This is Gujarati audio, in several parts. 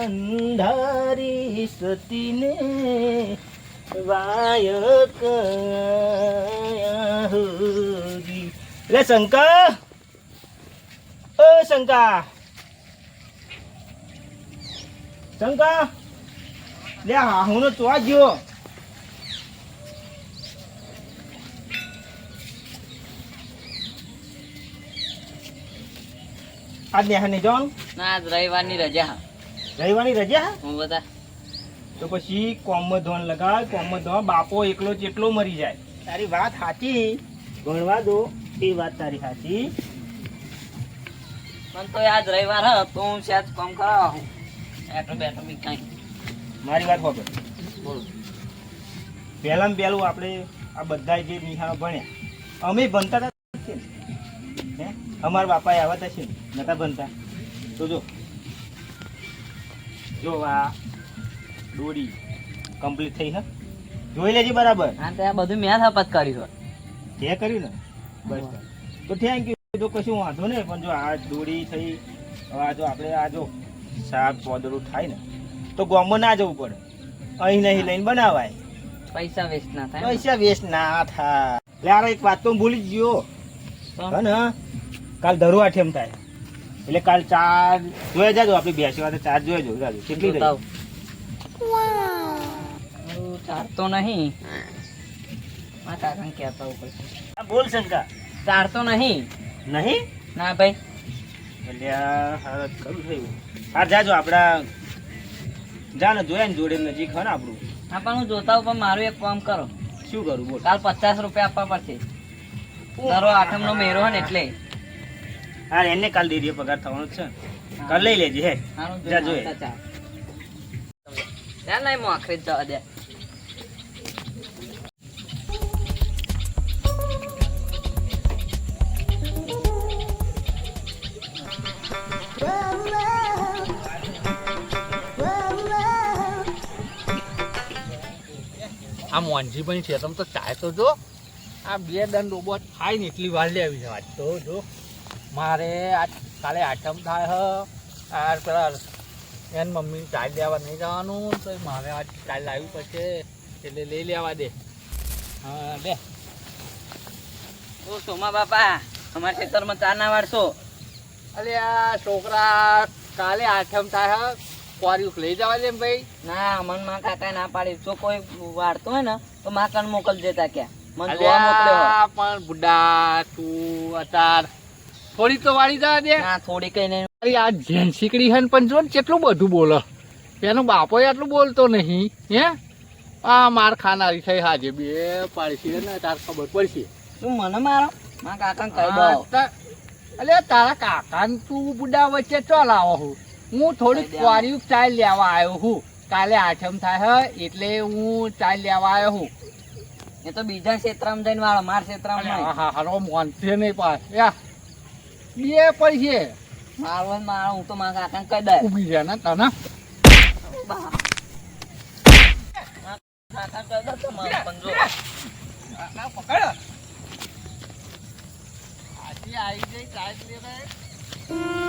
અંધારી સતીને વાયક લે શંકા ઓ શંકા શંકા લે હા હું તો આ ગયો આજ નેહા નહીં જવાનું? ના આજ રવિવારની રજા હા. રવિવારની રજા હા? હું બધા. તો પછી કોમમાં ધોન લગાવ કોમમાં ધોન બાપો એકલો જેટલો મરી જાય. તારી વાત સાચી. ભણવા દો એ વાત તારી સાચી. પણ તો આજ રવિવાર હ તો હું સાત કોમ કરાવવા હું એટલો બેઠો બી કાંઈ. મારી વાત હોબે બોલો. પહેલાં પહેલું આપણે આ બધા જે નિહાળ ભણ્યા અમે ભણતા હતા અમારા બાપાએ આવતા છે ને નતા બનતા તો જો જો આ દોરી કમ્પ્લીટ થઈ હા? જોઈ લેજે બરાબર. હા તો આ બધું મેં કરી કર્યું તે કર્યું ને બસ. તો થેન્ક યુ તો કશું વાંધો નહીં પણ જો આ દોરી થઈ હવે આ જો આપણે આ જો શાક પોદરું થાય ને તો ગામમાં ના જવું પડે. અહીં નહીં લઈને બનાવાય. પૈસા વેસ્ટ ના થાય પૈસા વેસ્ટ ના થાય. યાર એક વાત તો ભૂલી જ ગયો. હા ને? કાલ ધરું આઠેમ થાય. એટલે કાલ ચાર જોયા જાજો આપણે બેસી વાત ચાર જોયા જો જાજો. કેટલી જોતા ચાર તો નહીં. મારા કાકાને કહેતા હું બોલ શંકા. ચારતો નહીં. નહીં? ના ભાઈ. એટલે હાલત ખરું થયું હા જાજો આપણા જા ને જોયા ને જોડે નજીક હે ને આપણું? હા પણ હું જોતા હું પણ મારું એક કામ કરો. શું કરું બોલ. કાલ પચાસ રૂપિયા આપવા પડશે. દરો આઠમનો મેરો હોય ને એટલે. હા એને કાલ દેરીએ પગાર થવાનો છે. કાલ લઈ લેજે હે. જા ચાલ. ચાલ નહીં હું આખરે જવા દે. આ મોંજીભાઈ છે તમે તો ચાય તો જો. આ બે દંડ ઊભો થાય ને એટલી વાર લેવી છે વાત તો જો. મારે આજ કાલે આઠમ થાય હ. આ પેલા એન મમ્મી ચાલ લેવા નહીં જવાનું તો મારે આજ ચાલ લાવવી પડશે એટલે લઈ લેવા દે. હા લે. ઓ સોમા બાપા અમારા ખેતરમાં ચા ના વાળશો અલે આ છોકરા કાલે આઠમ થાય હ. ક્વારી લઈ જવા દે ભાઈ. ના મનમાં કાકા ના પાડી. જો કોઈ વાળતો હોય ને તો માકન મોકલજે મોકલ દેતા ક્યાં. મન જોવા મોકલ્યો પણ બુડા તું અતાર. થોડી તો વાળી જવા દે. ના થોડી કઈ નહીં. અરે આ જેન શીકડી હે પણ જો ને કેટલું બધું બોલે. એનો બાપો આટલું બોલતો નહીં હે? આ માર ખાનારી થઈ હાજે બે પાડશે ને તાર ખબર પડશે. તું મને મારો? મા કાકા કહી દો અલે તારા કાકા તું બુડા વચ્ચે ચાલ આવો હું? હું થોડીક. ક્વારી ચાય લેવા આવ્યો હું. કાલે આઠમ થાય હે? એટલે હું ચાય લેવા આવ્યો હું. એ તો બીજા ક્ષેત્રમાં જઈને વાળો માર ક્ષેત્રમાં હા હા હારો મોનશે નહીં પાસ યા. બે પડશે મારો મારો હું તો મારા કાકા કહી દે ઊભી રહે ને તને. કાકા કહી દે પકડ. આજે આવી ગઈ ચાય લેવા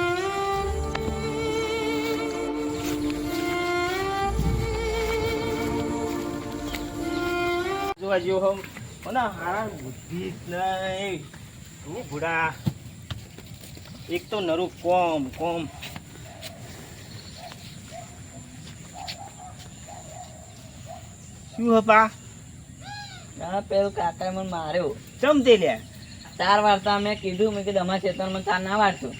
જોવા જેવો હમ. અને હારા બુદ્ધિ જ નહીં. હું ભૂડા? એક તો નરું કોમ કોમ. શું હપા ના પેલું કાકા મને માર્યો. ચમતી લે? ચાર વાર્તા મેં કીધું મેં કીધું અમારા ક્ષેત્રમાં ચાર ના વારશું.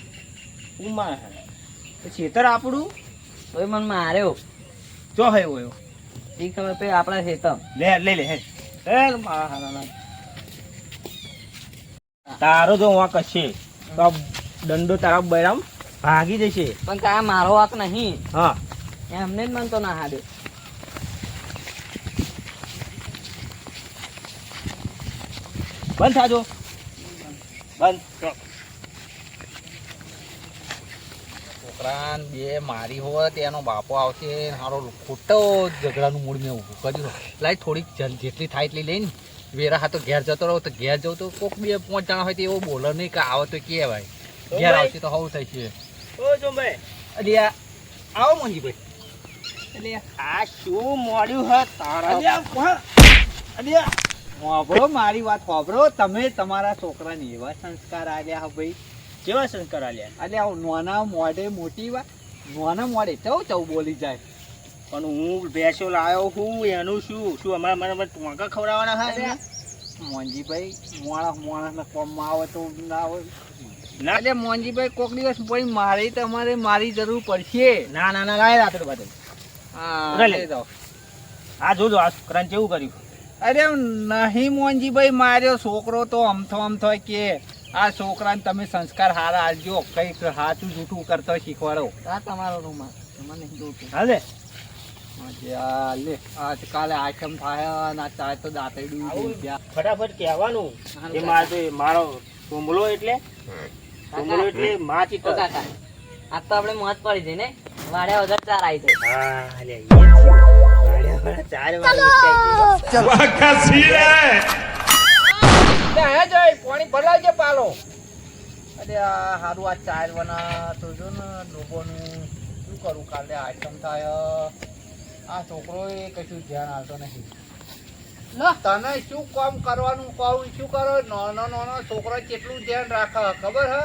હું માર? ખેતર આપણું? તોય મને માર્યો. ચો હે હોય એ ખબર પે આપણા ક્ષેત્ર લે લે લે હે. તારો જો વાંક છે તો દંડો તારા બૈરામ ભાગી જશે. પણ તારા મારો વાક નહીં. હા. એમને જ મને તો ના હાર્યો બંધ થાજો. બંધ. છોકરાન બે મારી હોત એનો બાપો આવશે હારો ખોટો ઝઘડાનું મૂળ મેં ઊભું કર્યું લાઈ થોડીક જેટલી થાય એટલી લઈને વેરા હા તો ઘેર જતો રહો તો ઘેર જવું તો કોક બે પાંચ જણા હોય તો એવો બોલો નહીં કે આવો તો કે ભાઈ ઘેર આવશે તો હવું થશે ઓ જોંભાઈ અલ્યા આવો મોંજીભાઈ એટલે આ. શું મોડ્યું હે તારા? અલ્યા હોભળો મારી વાત હોભળો. તમે તમારા છોકરાને એવા સંસ્કાર આલ્યા હા ભાઈ. કેવા સંસ્કાર આલ્યા? અલ્યા નાના મોઢે મોટી વાત. નાના મોઢે ચૌ ચૌ બોલી જાય. પણ હું ભેંસો લાવ્યો હું એનું શું? શું અમારા મારા ટોંકા ખવડાવવાના હા મોંજીભાઈ મોણા મોણા કોમમાં આવે તો ના આવે ના. એટલે મોંજીભાઈ કોક દિવસ ભાઈ મારે તમારે મારી જરૂર પડશે. ના ના ના લાય રાત્રે બાદ હા લઈ જાઓ. આ જોજો આ છોકરાને કેવું કર્યું. અરે નહીં મોંજીભાઈ માર્યો છોકરો તો અમથો અમથો કે. આ છોકરાને તમે સંસ્કાર હારા આલજો કંઈક સાચું જૂઠું કરતો શીખવાડો. આ તમારો રૂમાલ મને જોતું. હાલે આજે આ લે આજકાલે આઈટમ થાય ના આ ચાય તો દાંતરડું આવું ફટાફટ કહેવાનું. મારો મારો એટલે? ટોમલો એટલે માં કાકા આ તો આપણે મોત પડી જઈ ને? વાડ્યા વગર ચાર આવી હા લે છે. હે જય, પાણી ભરાવજે પાલો. અરે આ હારું આ ચાર બના તો જો ને લોકોનું શું કરું કાલે આઈટમ થાય. આ છોકરો કશું ધ્યાન આવતો નથી. તને શું કામ કરવાનું કહું? શું કરો? નાનો નાનો છોકરો કેટલું ધ્યાન રાખે, ખબર હ?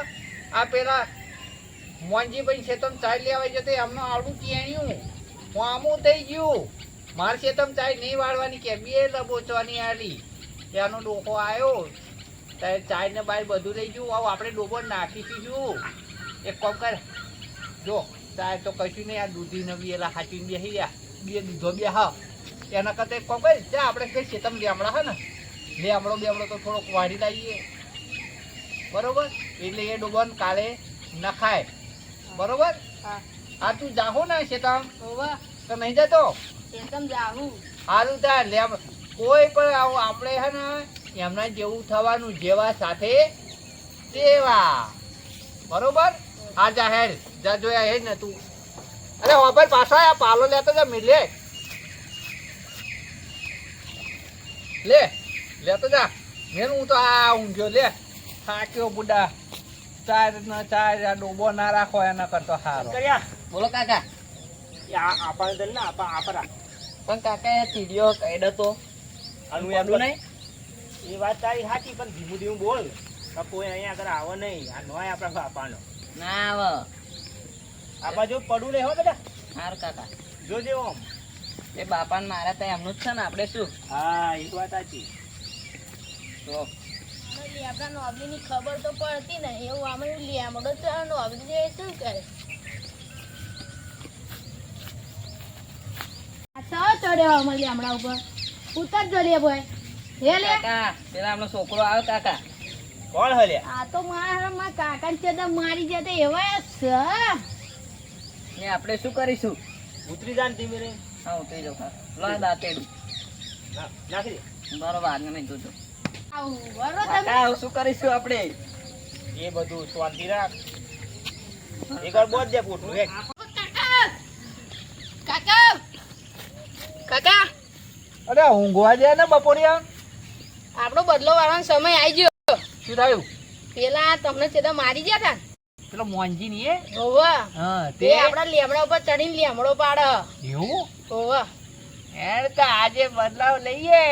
આ પેલા મોંજીભાઈ ખેતમ ચાય લેવા જતો, એમનો આવડું ટેણ્યું આમું થઈ ગયું. મારે ખેતમ ચાય નહીં વાળવાની કે, બે લબોચવાની આલી. ત્યાંનો ડોકો આવ્યો ત્યારે ચાય ને બાય બધું રહી ગયું. આવું, આપણે ડોબો નાખી પીધું એક કામ કર. જો, ચાય તો કશું નહીં, આ દૂધી ને બી એલા હાચીને બેસી ગયા બે દીધો બે હા એના કરતા એક કામ કર જા આપણે કઈ શેતમ લેમડા હે ને? લેમડો બેમડો તો થોડોક વાળી લાવીએ બરોબર? એટલે એ ડોબન કાલે નખાય. બરોબર? હા. આ તું જાહો ને શેતમ. તો નહીં જતો? શેતમ જાહું. સારું થાય લેમ. કોઈ પણ આવું આપણે હે ને એમના જેવું થવાનું જેવા સાથે તેવા. બરોબર? આ જાહેર જા જોયા હે ને તું. અરે હોબર પાછા આ પાલો લેતો જા મી લે લે તો જા. મેન હું તો આ ઊંઘ્યો લે. થાક્યો બુડા. ચાર ના ચાર આ ડોબો ના રાખો એના કરતો હારો. બોલો કાકા. એ આ આપણને દલ ને આપા આપરા. પણ કાકા એ તીડિયો કહેડો તો આનું એમનું એમનું નહીં? એ વાત તારી સાચી પણ ધીમું ધીમું બોલ. કોઈ અહીંયા આગળ આવો નહીં. આ નોય આપણા બાપાનો. ના આવે. આપા જો પડું નહીં હો બેટા હાર કાકા. જોજે ઓમ. એ બાપાને મારા ત્યાં એમનું જ છે ને આપણે શું? હા એ વાત સાચી. તો? આપણા નોબલીની ખબર તો પડતી ને એવું આમાં લેમડો તો આ નોબલી શું કરે? આ ચડ્યો અમારે લેમડા ઉપર. ઉતર જો લે ભાઈ. હે લે કાકા પેલા આપણો છોકરો આવ્યો કાકા. કોણ હલ્યા આ તો મારા મારા કાકાને ચેતા મારી જતા એવા સ ને આપણે શું કરીશું? ઉતરી જાન ધીમે રે હા ઉતરી જાઉં કાકા લો દાંતેડું બરોબર આગળ નહીં જોજો. આવું બરો તમે. કાકા શું કરીશું આપણે? એ બધું શાંતિ રાખ. એકવાર બોધ દે પોટું એક. કાકા કાકા. કાકા અરે ઊંઘવા જાય ને બપોરિયા? આપણો બદલો વાળવાનો સમય આવી ગયો. શું થયું? પેલા તમને ચેતા મારી ગયા તા? પેલો મોંજી ની એ? હા તે? આપડા લેમડા ઉપર ચડીને લેમડો પાડે. એવું? ઓવા એને તો આજે બદલાવ લઈએ.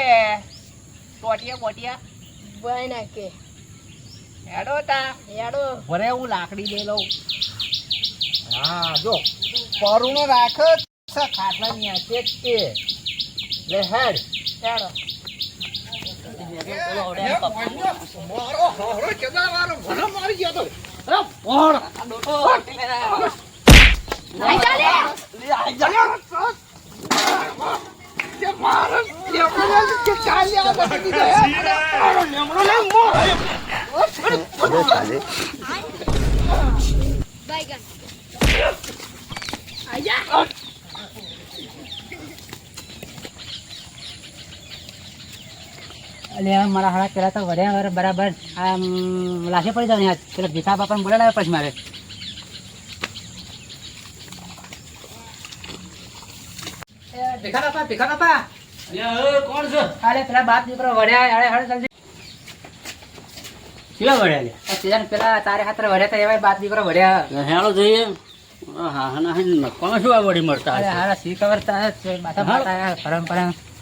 ટોટિયા બોટિયા. ભાઈ નાખે. હેડો તા. હેડો. ભરે હું લાકડી લઈ લઉં. હા જો. પરુણો રાખે ખાટલા ની જ તે. લે હેડ. હેડો. મારો હોરો કેદા વાળો ભલે મારી ગયો તો. અરે પણ આ ડોટો આઈ ચાલે કે મારે લેમડો કે ચાલ્યા બધી દીધો લેમડો લે મો બાય ગન આઈ જા એટલે મારા હાડા પેલા તો વડ્યા વર બરાબર. લાશે પડી જાવ ને પેલા ભીખા બાપાને બોલાવ્યા પછી મારે. ભીખા બાપા ભીખા બાપા. કોણ છે? અરે પેલા બાપ દીકરો વડ્યા અરે હળે જલ્દી કેવા વળ્યા સીઝન પેલા તારે હાથે વડ્યા હતા એવા બાપ દીકરો વડ્યા હેણો જોઈએ. હા હા ના નકોમાં શું આ વળી મળતા? હારા શી ખબર તારે છે,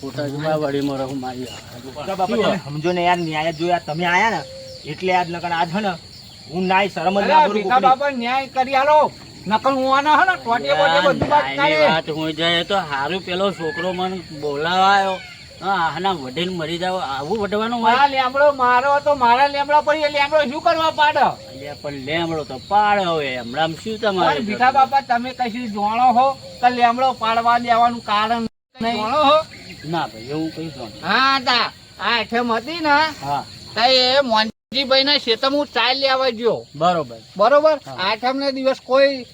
ખોટા જુવા વળી મારે મારી તો બાપા તમે સમજો ને યાર ન્યાય જોયા તમે આયા ને એટલે આજ નકર આજ હે ને હું નાય શરમ જ ના ભીખા બાપા ન્યાય કરી આલો. નકલ હું આના હે ને બોટીએ બધું વાત કરે. વાત હું જાય તો હારું પેલો છોકરો મને બોલાવાયો. આના વડીલ મરી જાવ આવું વડવાનું હોય? આ લેમડો મારો તો મારા લેમડા પડી એ લેમડો શું કરવા પાડો? અલ્યા પણ લેમડો તો પાડો હવે હમણાં શું તમારે? ભીખા બાપા તમે કશું જાણો હો કે લેમડો પાડવા દેવાનું કારણ નહીં? જાણો હો. ના ભાઈ એવું કઈ જાણ હા તા આ એઠમ હતી ને હા. તા એ મોનજીભાઈ ના ખેતર હું ચાલ લેવા ગયો. બરોબર. બરોબર. આઠમ ને દિવસ કોઈ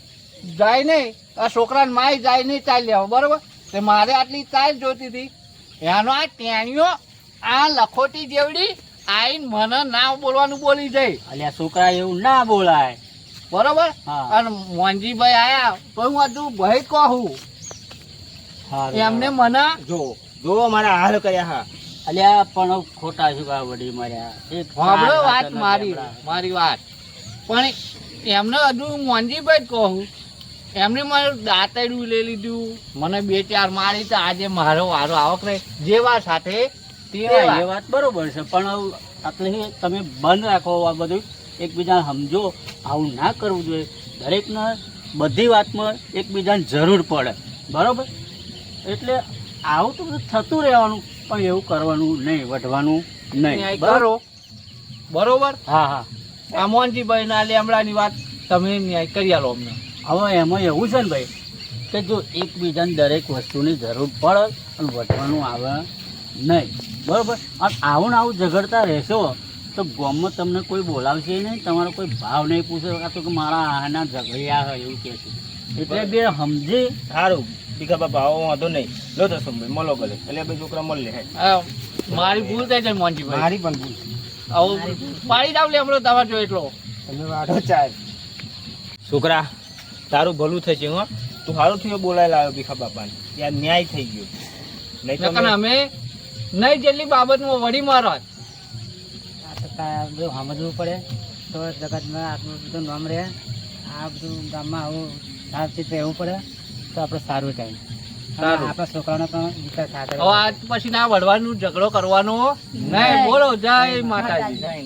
જાય નહીં આ છોકરા માય જાય નહીં ચાલ લેવા બરોબર? તે મારે આટલી ચાલ જોતી હતી. એનો આ ટેણીઓ આ લખોટી જેવડી આઈને મને ના બોલવાનું બોલી જાય. અલ્યા છોકરા એવું ના બોલાય. બરોબર? અને મોનજીભાઈ આયા તો હું હજુ ભય કહું. એમને મને જો. જો મારા હાલ કર્યા હા. અલ્યા પણ ખોટા શું કા વડી માર્યા એક સાંભળો વાત મારી મારી વાત. પણ એમને હજુ મોનજીભાઈ જ કહું. એમને મને દાંતડું લઈ લીધું. મને બે ચાર મારી તો આજે મારો વારો આવક રહે. જેવા સાથે તેવા એ વાત બરોબર છે પણ આટલે તમે બંધ રાખો આ બધું. એકબીજાને સમજો આવું ના કરવું જોઈએ. દરેકને બધી વાતમાં એકબીજાને જરૂર પડે. બરોબર? એટલે આવું તો બધું થતું રહેવાનું પણ એવું કરવાનું નહીં વઢવાનું નહીં. બરો બરોબર? હા હા. આ મોનજીભાઈ ના લેમડાની વાત તમે ન્યાય કરી આલો અમને. હવે એમાં એવું છે ને ભાઈ કે જો એકબીજાને દરેક વસ્તુની જરૂર પડે અને વઢવાનું આવે નહીં. બરોબર? અને આવું ને આવું ઝઘડતા રહેશો તો ગામમાં તમને કોઈ બોલાવશે નહીં તમારો કોઈ ભાવ નહીં પૂછે કાં તો કે મારા આના ઝઘડિયા હોય એવું કહેશે એટલે બે સમજી સારું. ભીખા બાપા આવો વાંધો નહીં. લો તો સમય મળો ગલે. એટલે બે છોકરા મળે હે. આ મારી ભૂલ થઈ જાય મોનજીભાઈ. મારી પણ ભૂલ. આવો પાડી દાવ લે હમણાં તમારે જો એટલો તમે વાડો ચાલ. છોકરા તારું ભલું થશે હો. તું સારું થયું બોલાય લાવ્યો ભીખા બાપાને. ત્યાં ન્યાય થઈ ગયો. નહીં તો અમે નહીં જેટલી બાબતમાં તો તા- બધું સમજવું પડે. તો જગતમાં આટલું બધું નામ રહે. આ બધું ગામમાં આવું સાવચેત રહેવું પડે. તો આપણે સારું થાય. સારું. આપણા છોકરાઓને પણ વિકાસ સાથે હવે આજ પછી ના વળવાનું ઝઘડો કરવાનો. નહીં. બોલો જય માતાજી.